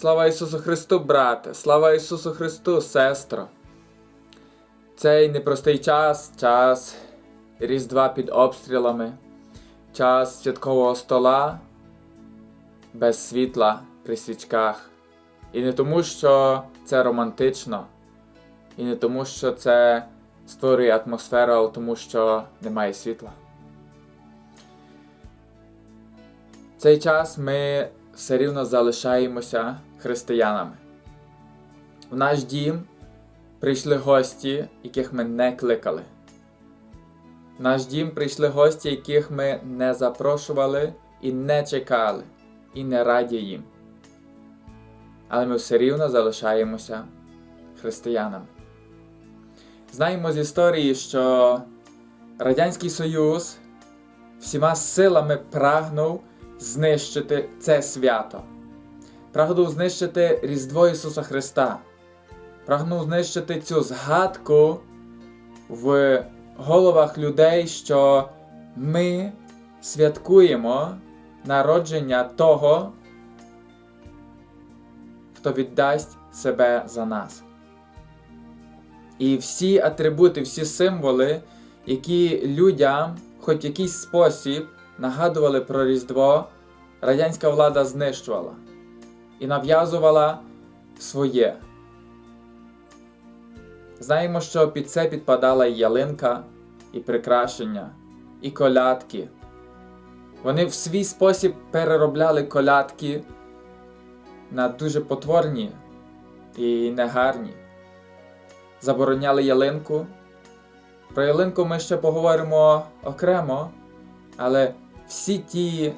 Слава Ісусу Христу, брате! Слава Ісусу Христу, сестро! Цей непростий час, час Різдва під обстрілами, час святкового стола без світла при свічках. І не тому, що це романтично, і не тому, що це створює атмосферу, але тому, що немає світла. цей час ми все рівно залишаємося християнами. В наш дім прийшли гості, яких ми не кликали. В наш дім прийшли гості, яких ми не запрошували і не чекали, і не раді їм. Але ми все рівно залишаємося християнами. Знаємо з історії, що Радянський Союз всіма силами прагнув знищити це свято. Прагнув знищити Різдво Ісуса Христа. Прагнув знищити цю згадку в головах людей, що ми святкуємо народження того, хто віддасть себе за нас. І всі атрибути, всі символи, які людям, хоч якийсь спосіб, нагадували про Різдво, радянська влада знищувала і нав'язувала своє. Знаємо, що під це підпадала і ялинка, і прикрашення, і колядки. Вони в свій спосіб переробляли колядки на дуже потворні і негарні. Забороняли ялинку. Про ялинку ми ще поговоримо окремо, але всі ті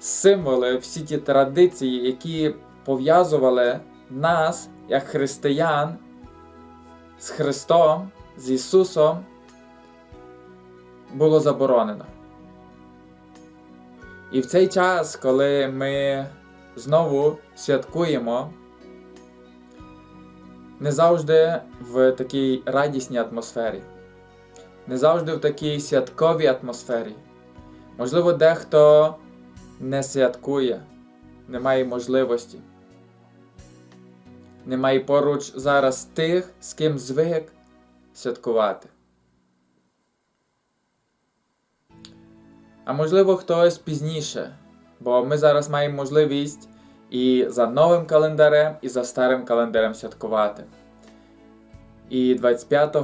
символи, всі ті традиції, які пов'язували нас, як християн, з Христом, з Ісусом, було заборонено. І в цей час, коли ми знову святкуємо, не завжди в такій радісній атмосфері, не завжди в такій святковій атмосфері. Можливо, дехто не святкує, не має можливості. Немає поруч зараз тих, з ким звик святкувати. А можливо, хтось пізніше, бо ми зараз маємо можливість і за новим календарем, і за старим календарем святкувати. І 25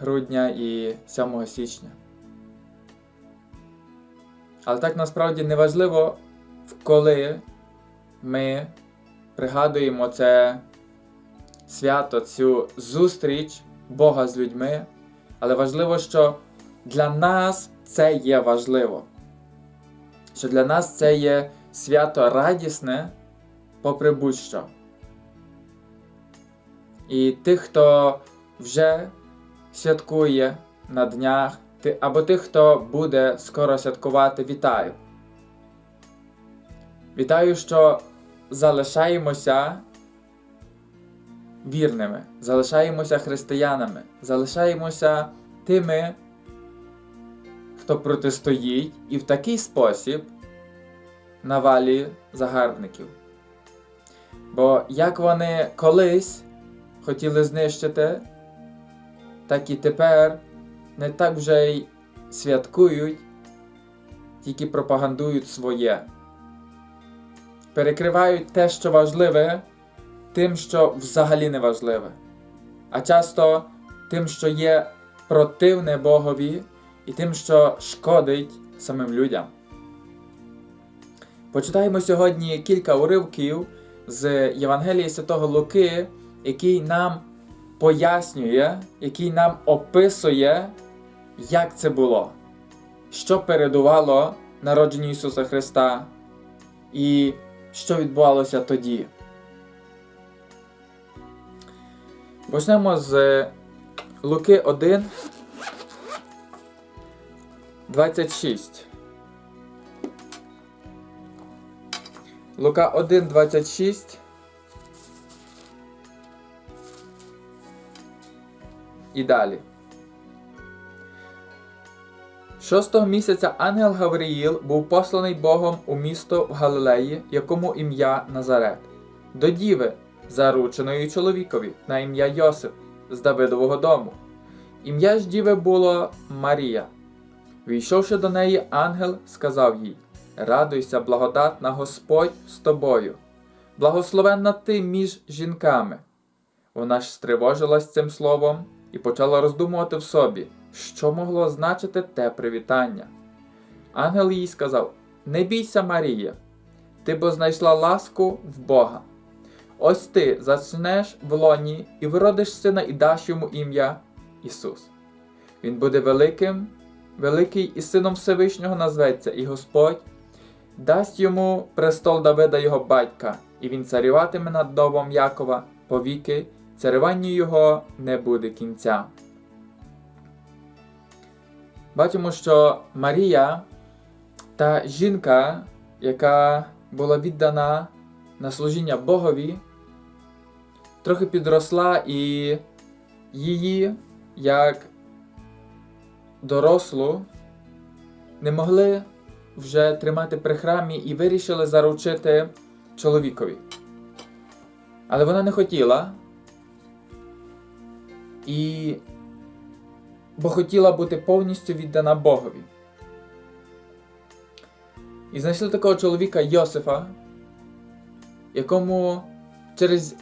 грудня, і 7 січня. Але так насправді не важливо, коли ми пригадуємо це свято, цю зустріч Бога з людьми. Але важливо, що для нас це є важливо. Що для нас це є свято радісне, попри будь-що. І тих, хто вже святкує на днях, або тих, хто буде скоро святкувати, вітаю. Вітаю, що залишаємося вірними, залишаємося християнами, залишаємося тими, хто протистоїть і в такий спосіб навалює загарбників. Бо як вони колись хотіли знищити, так і тепер не так вже й святкують, тільки пропагандують своє. Перекривають те, що важливе, тим, що взагалі не важливе, а часто тим, що є противне Богові, і тим, що шкодить самим людям. Почитаємо сьогодні кілька уривків з Євангелії Святого Луки, який нам пояснює, який нам описує, як це було, що передувало народженню Ісуса Христа, і що відбувалося тоді. Почнемо з Луки 1, 26. Лука 1, 26. І далі. Шостого місяця ангел Гавриїл був посланий Богом у місто в Галилеї, якому ім'я Назарет, до діви, зарученої чоловікові на ім'я Йосип з Давидового дому. Ім'я ж діви було Марія. Війшовши до неї, ангел сказав їй: Радуйся, благодатна Господь з тобою, благословенна ти між жінками. Вона ж стривожилась цим словом і почала роздумувати в собі, що могло значити те привітання. Ангел їй сказав: Не бійся, Марія, ти бо знайшла ласку в Бога. Ось ти заснеш в лоні і виродиш сина і даш йому ім'я Ісус. Він буде великим, великий і сином Всевишнього назветься, і Господь дасть йому престол Давида його батька, і він царюватиме над домом Якова повіки, царюванню його не буде кінця. Бачимо, що Марія та жінка, яка була віддана на служіння Богові, трохи підросла і її, як дорослу, не могли вже тримати при храмі і вирішили заручити чоловікові. Але вона не хотіла. І бо хотіла бути повністю віддана Богові. І знайшли такого чоловіка Йосифа, якому через,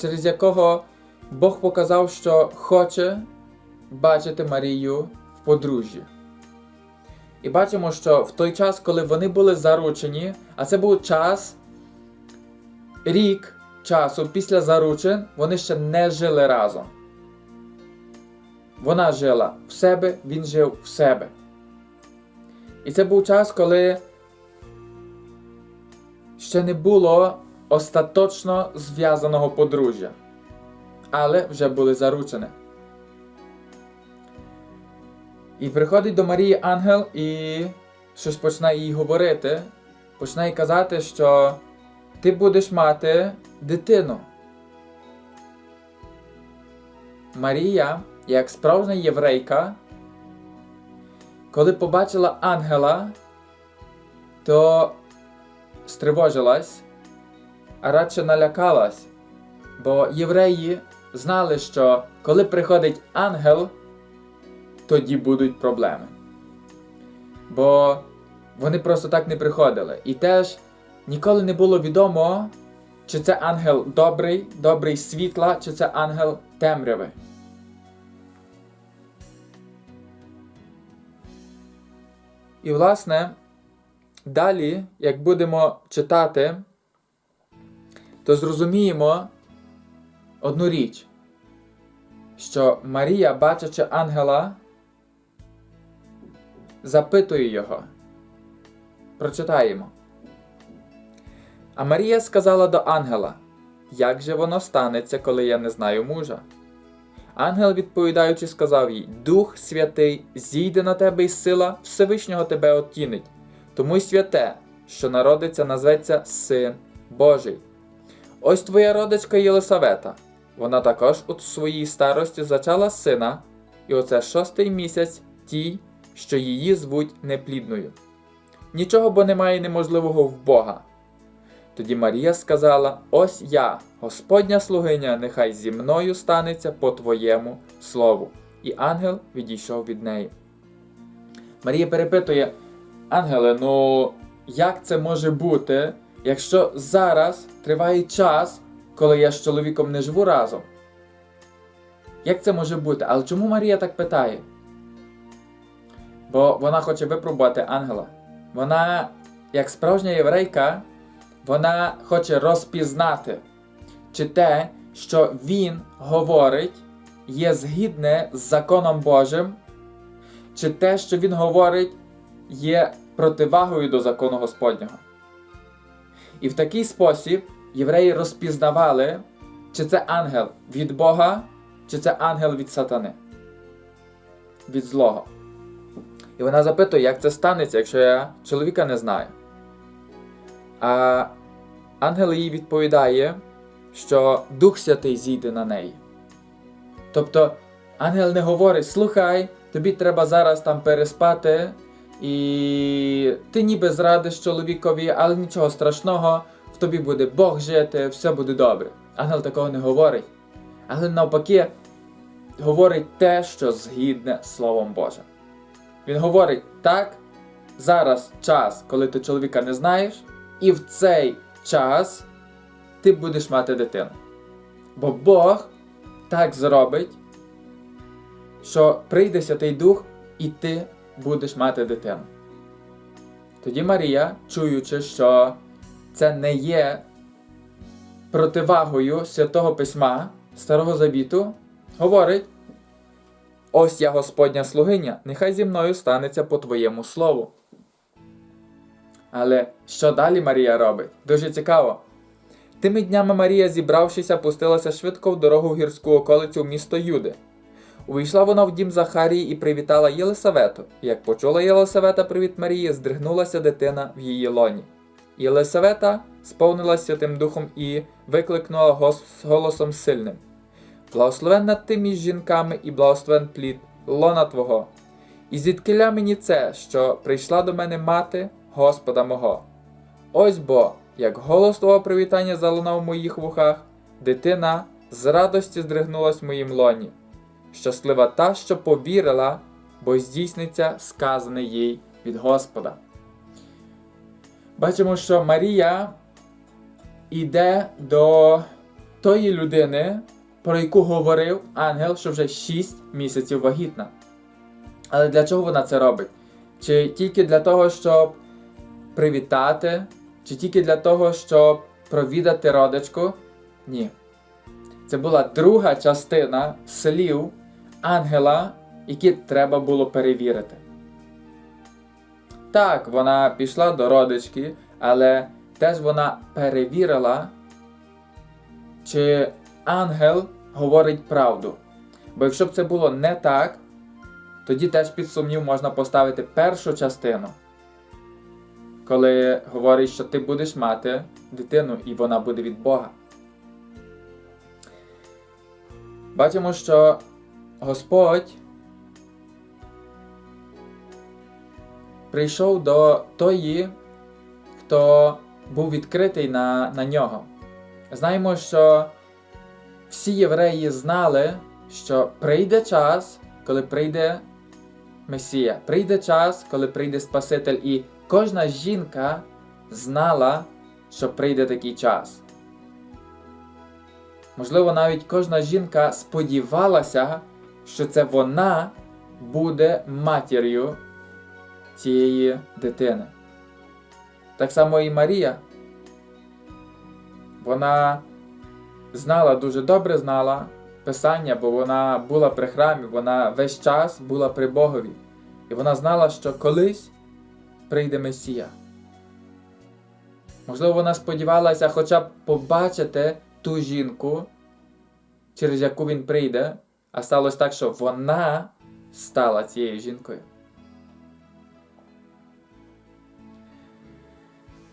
через якого Бог показав, що хоче бачити Марію в подружжі. І бачимо, що в той час, коли вони були заручені, а це був час, рік часу після заручин, вони ще не жили разом. Вона жила в себе, він жив в себе. І це був час, коли ще не було остаточно зв'язаного подружжя, але вже були заручені. І приходить до Марії ангел і щось починає їй говорити, починає казати, що ти будеш мати дитину. Марія, як справжня єврейка, коли побачила ангела, то стривожилась, а радше налякалась, бо євреї знали, що коли приходить ангел, тоді будуть проблеми. Бо вони просто так не приходили. І теж ніколи не було відомо, чи це ангел добрий, добрий світла, чи це ангел темряви. І, власне, далі, як будемо читати, то зрозуміємо одну річ, що Марія, бачачи ангела, запитує його. Прочитаємо. А Марія сказала до ангела: Як же воно станеться, коли я не знаю мужа? Ангел, відповідаючи, сказав їй: Дух Святий зійде на тебе і сила Всевишнього тебе оттінить. Тому й святе, що народиться, назветься Син Божий. Ось твоя родичка Єлисавета. Вона також у своїй старості зачала сина, і оце шостий місяць тій, що її звуть неплідною. Нічого бо немає неможливого в Бога. Тоді Марія сказала: Ось я, Господня слугиня, нехай зі мною станеться по твоєму слову. І ангел відійшов від неї. Марія перепитує: Ангеле, ну як це може бути, якщо зараз триває час, коли я з чоловіком не живу разом? Як це може бути? Але чому Марія так питає? Бо вона хоче випробувати ангела. Вона, як справжня єврейка, вона хоче розпізнати, чи те, що він говорить, є згідне з законом Божим, чи те, що він говорить, є противагою до закону Господнього. І в такий спосіб євреї розпізнавали, чи це ангел від Бога, чи це ангел від сатани, від злого. І вона запитує, як це станеться, якщо я чоловіка не знаю. А ангел їй відповідає, що Дух Святий зійде на неї. Тобто ангел не говорить: слухай, тобі треба зараз там переспати, і ти ніби зрадиш чоловікові, але нічого страшного, в тобі буде Бог жити, все буде добре. Ангел такого не говорить. Але навпаки, говорить те, що згідне Словом Божим. Він говорить так, зараз час, коли ти чоловіка не знаєш, і в цей час ти будеш мати дитину. Бо Бог так зробить, що прийде Святий Дух, і ти будеш мати дитину. Тоді Марія, чуючи, що це не є противагою святого письма Старого Завіту, говорить: Ось я Господня слугиня, нехай зі мною станеться по твоєму слову. Але що далі Марія робить? Дуже цікаво. Тими днями Марія, зібравшися, пустилася швидко в дорогу в гірську околицю в місто Юди. Увійшла вона в дім Захарії і привітала Єлисавету. Як почула Єлисавета привіт Марії, здригнулася дитина в її лоні. Єлисавета сповнилася Святим Духом і викликнула голосом сильним: Благословенна ти між жінками і благословен плід лона Твого. І звідкиля мені це, що прийшла до мене мати Господа мого. Ось бо, як голос твого привітання залунав в моїх вухах, дитина з радості здригнулась в моїм лоні. Щаслива та, що повірила, бо здійсниться сказане їй від Господа. Бачимо, що Марія йде до тої людини, про яку говорив ангел, що вже 6 місяців вагітна. Але для чого вона це робить? Чи тільки для того, щоб привітати, чи тільки для того, щоб провідати родичку? Ні. Це була друга частина слів ангела, які треба було перевірити. Так, вона пішла до родички, але теж вона перевірила, чи ангел говорить правду. Бо якщо б це було не так, тоді теж під сумнів можна поставити першу частину, коли говорить, що ти будеш мати дитину і вона буде від Бога. Бачимо, що Господь прийшов до тої, хто був відкритий на, на нього. Знаємо, що всі євреї знали, що прийде час, коли прийде Месія, прийде час, коли прийде Спаситель, і кожна жінка знала, що прийде такий час. Можливо, навіть кожна жінка сподівалася, що це вона буде матір'ю цієї дитини. Так само і Марія. Вона знала, дуже добре знала Писання, бо вона була при храмі, вона весь час була при Богові. І вона знала, що колись прийде Месія. Можливо, вона сподівалася хоча б побачити ту жінку, через яку він прийде, а сталося так, що вона стала цією жінкою.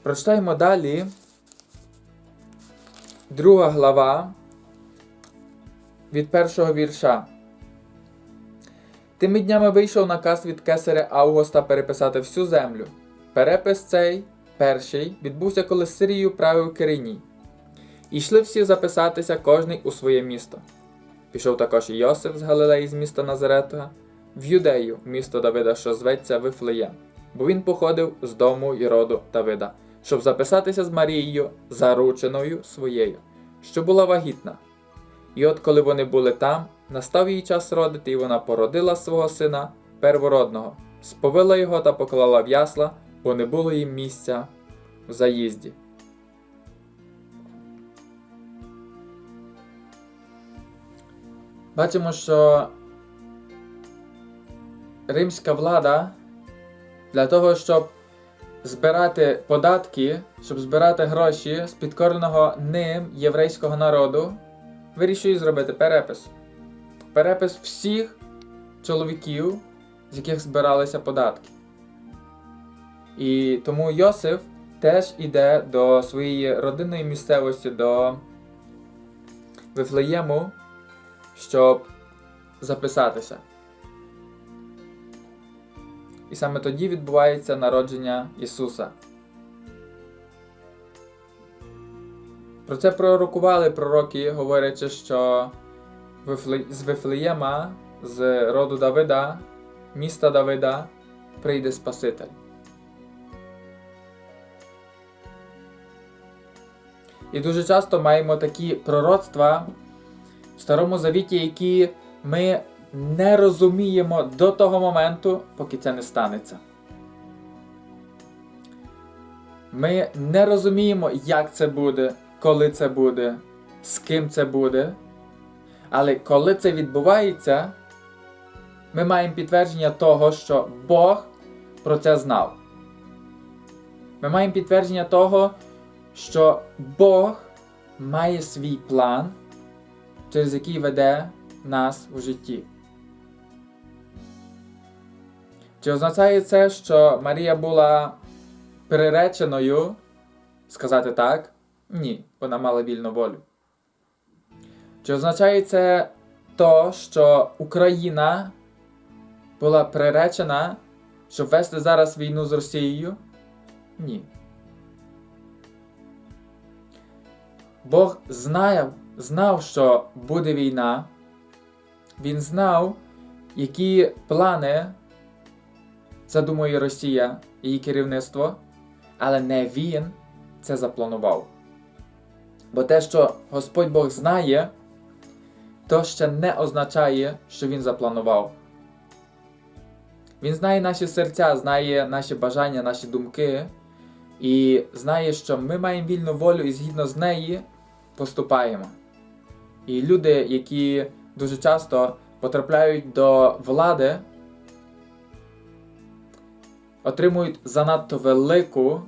Прочитаємо далі. Друга глава від першого вірша. Тими днями вийшов наказ від кесаря Августа переписати всю землю. Перепис цей, перший, відбувся, коли Сирію правив Кириній. І йшли всі записатися кожний у своє місто. Пішов також і Йосиф з Галилеї з міста Назарета в Юдею, місто Давида, що зветься Вифлеєм, бо він походив з дому і роду Давида, щоб записатися з Марією, зарученою своєю, що була вагітна. І от коли вони були там, настав їй час родити, і вона породила свого сина первородного, сповила його та поклала в ясла, бо не було їм місця в заїзді. Бачимо, що римська влада для того, щоб збирати податки, щоб збирати гроші з підкореного ним єврейського народу, вирішує зробити перепис. Перепис всіх чоловіків, з яких збиралися податки. І тому Йосиф теж іде до своєї родинної місцевості, до Вифлеєму, щоб записатися. І саме тоді відбувається народження Ісуса. Про це пророкували пророки, говорячи, що з Вифлеєма, з роду Давида, міста Давида, прийде Спаситель. І дуже часто маємо такі пророцтва в Старому Завіті, які ми не розуміємо до того моменту, поки це не станеться. Ми не розуміємо, як це буде, коли це буде, з ким це буде. Але коли це відбувається, ми маємо підтвердження того, що Бог про це знав. Ми маємо підтвердження того, що Бог має свій план, через який веде нас у житті. Чи означає це, що Марія була приреченою сказати так? Ні, вона мала вільну волю. Чи означає це то, що Україна була приречена, щоб вести зараз війну з Росією? Ні. Бог знав, знав, що буде війна. Він знав, які плани задумує Росія і її керівництво, але не він це запланував. Бо те, що Господь Бог знає, то ще не означає, що Він запланував. Він знає наші серця, знає наші бажання, наші думки, і знає, що ми маємо вільну волю і згідно з неї поступаємо. І люди, які дуже часто потрапляють до влади, отримують занадто велику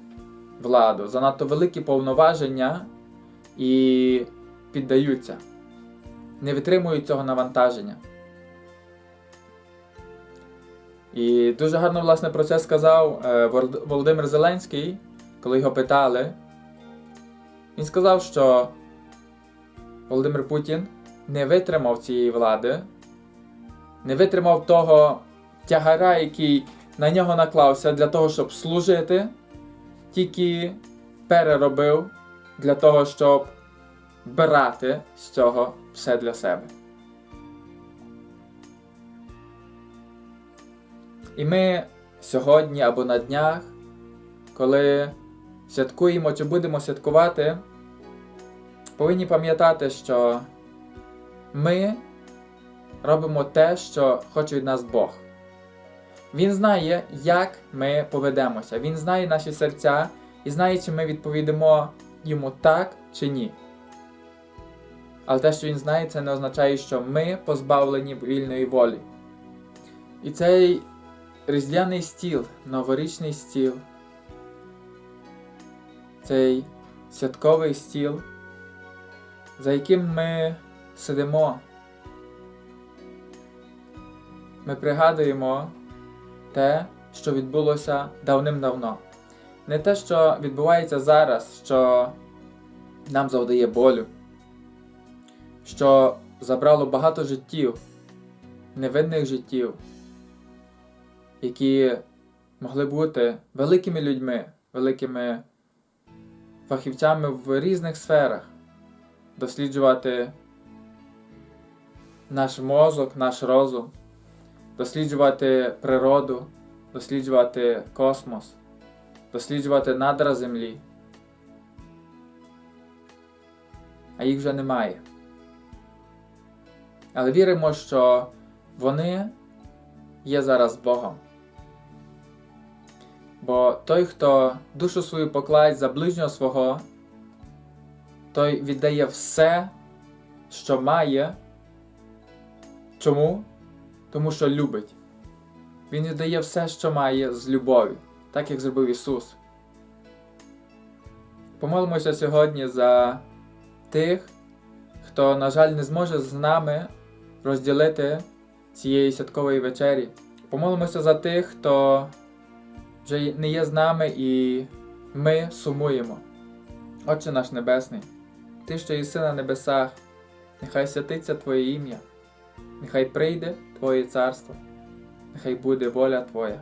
владу, занадто великі повноваження і піддаються, не витримують цього навантаження. І дуже гарно, власне, про це сказав е, Володимир Зеленський, коли його питали. Він сказав, що Володимир Путін не витримав цієї влади, не витримав того тягара, який на нього наклався для того, щоб служити, тільки переробив для того, щоб брати з цього все для себе. І ми сьогодні або на днях, коли святкуємо чи будемо святкувати, повинні пам'ятати, що ми робимо те, що хоче від нас Бог. Він знає, як ми поведемося. Він знає наші серця і знає, чи ми відповідамо йому так чи ні. Але те, що він знає, це не означає, що ми позбавлені вільної волі. І цей різдвяний стіл, новорічний стіл, цей святковий стіл, за яким ми сидимо, ми пригадуємо те, що відбулося давним-давно. Не те, що відбувається зараз, що нам завдає болю, що забрало багато життів, невинних життів, які могли бути великими людьми, великими фахівцями в різних сферах, досліджувати наш мозок, наш розум, досліджувати природу, досліджувати космос, досліджувати надра землі. А їх вже немає. Але віримо, що вони є зараз Богом. Бо той, хто душу свою покладь за ближнього свого, той віддає все, що має. Чому? Тому що любить. Він віддає все, що має з любові, так як зробив Ісус. Помолимося сьогодні за тих, хто, на жаль, не зможе з нами розділити цієї святкової вечері. Помолимося за тих, хто вже не є з нами і ми сумуємо. Отче наш Небесний, Ти, що єси на небесах, нехай святиться Твоє ім'я, нехай прийде Твоє царство, нехай буде воля Твоя,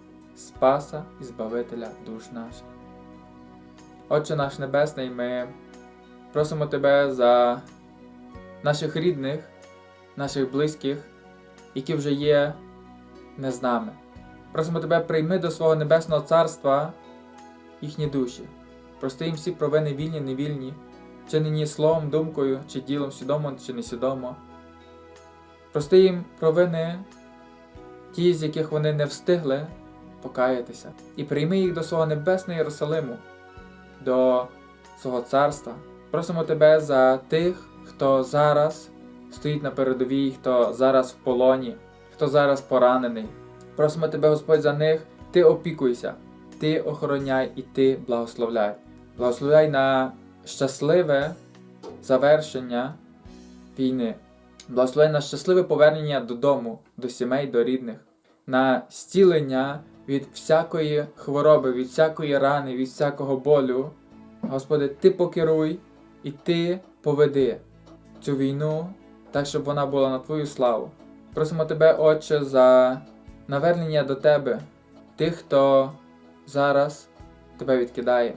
Спаса і Збавителя душ наших. Отче наш Небесний, ми просимо Тебе за наших рідних, наших близьких, які вже є не з нами. Просимо Тебе, прийми до свого Небесного Царства їхні душі. Прости їм всі провини вільні, невільні, чи нині словом, думкою, чи ділом, свідомо, чи несвідомо. Прости їм провини, ті, з яких вони не встигли покаятися, і прийми їх до свого небесного Єрусалиму, до свого царства. Просимо Тебе за тих, хто зараз стоїть на передовій, хто зараз в полоні, хто зараз поранений. Просимо Тебе, Господь, за них, Ти опікуйся, Ти охороняй і Ти благословляй. Благословляй на щасливе завершення війни. Благословляй на щасливе повернення додому, до сімей, до рідних, на зцілення від всякої хвороби, від всякої рани, від всякого болю. Господи, Ти покеруй і Ти поведи цю війну так, щоб вона була на Твою славу. Просимо Тебе, Отче, за навернення до Тебе, тих, хто зараз Тебе відкидає.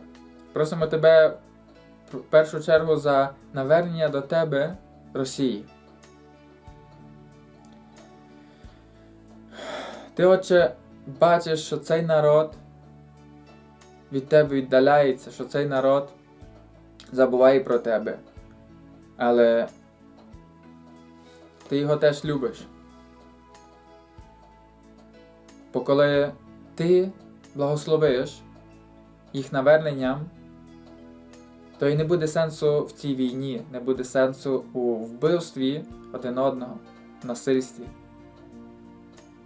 Просимо Тебе в першу чергу за навернення до Тебе Росії. Ти, Отче, бачиш, що цей народ від Тебе віддаляється, що цей народ забуває про Тебе. Але ти його теж любиш. Бо коли ти благословиш їх наверненням, то й не буде сенсу в цій війні, не буде сенсу у вбивстві один одного, насильстві.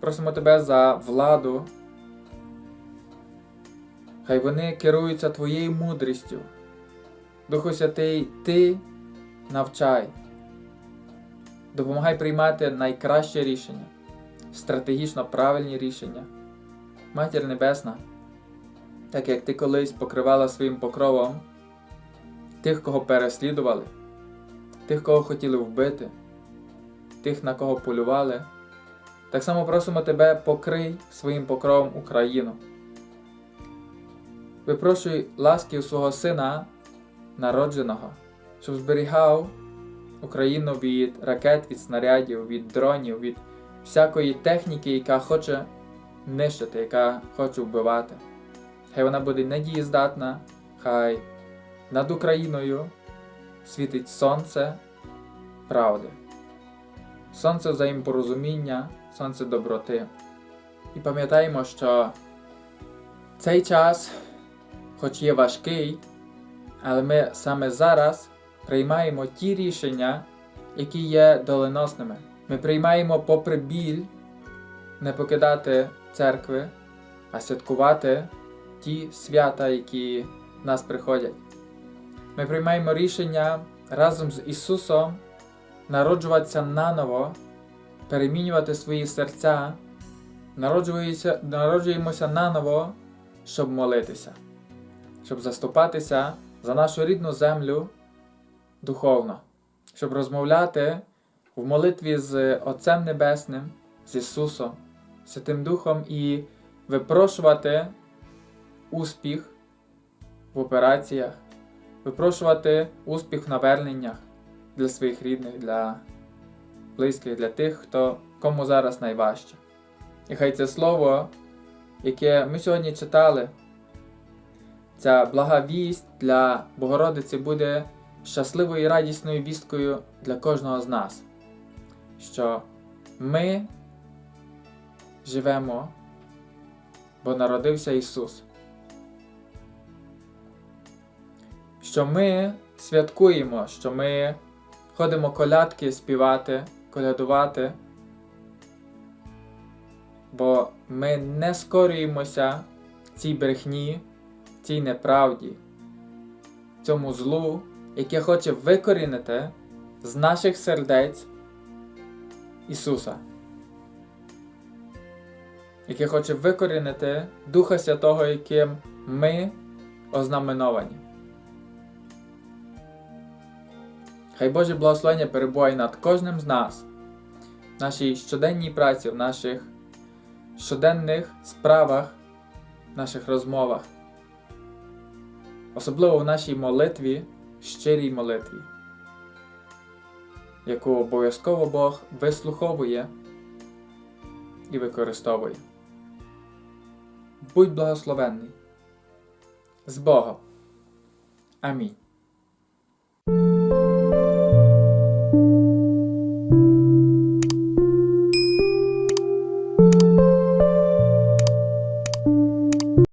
Просимо тебе за владу. Хай вони керуються твоєю мудрістю. Духу Святий, Ти навчай, допомагай приймати найкраще рішення, стратегічно правильні рішення. Матір Небесна, так як ти колись покривала своїм покровом тих, кого переслідували, тих, кого хотіли вбити, тих, на кого полювали, так само просимо тебе покрий своїм покровом Україну. Випрошуй ласки у свого Сина, народженого, щоб зберігав Україну від ракет, від снарядів, від дронів, від всякої техніки, яка хоче нищити, яка хоче вбивати. Хай вона буде недієздатна, хай над Україною світить сонце правди, сонце взаємопорозуміння, сонце доброти. І пам'ятаємо, що цей час, хоч є важкий, але ми саме зараз приймаємо ті рішення, які є доленосними. Ми приймаємо попри біль не покидати церкви, а святкувати ті свята, які в нас приходять. Ми приймаємо рішення разом з Ісусом народжуватися наново, перемінювати свої серця, народжуємося, наново, щоб молитися, щоб заступатися за нашу рідну землю духовно, щоб розмовляти в молитві з Отцем Небесним, з Ісусом, Святим Духом і випрошувати успіх в операціях, випрошувати успіх в наверненнях для своїх рідних, для близьких, для тих, хто кому зараз найважче. І хай це слово, яке ми сьогодні читали, ця блага вість для Богородиці буде щасливою і радісною вісткою для кожного з нас, що ми живемо, бо народився Ісус. Що ми святкуємо, що ми ходимо колядки співати, колядувати, бо ми не скорюємося цій брехні, цій неправді, цьому злу, яке хоче викорінити з наших сердець Ісуса, яке хоче викорінити Духа Святого, яким ми ознаменовані. Хай Боже благословення перебуває над кожним з нас, нашій щоденній праці, в наших щоденних справах, в наших розмовах, особливо в нашій молитві, щирій молитві, яку обов'язково Бог вислуховує і використовує. Будь благословенний. З Богом. Амінь.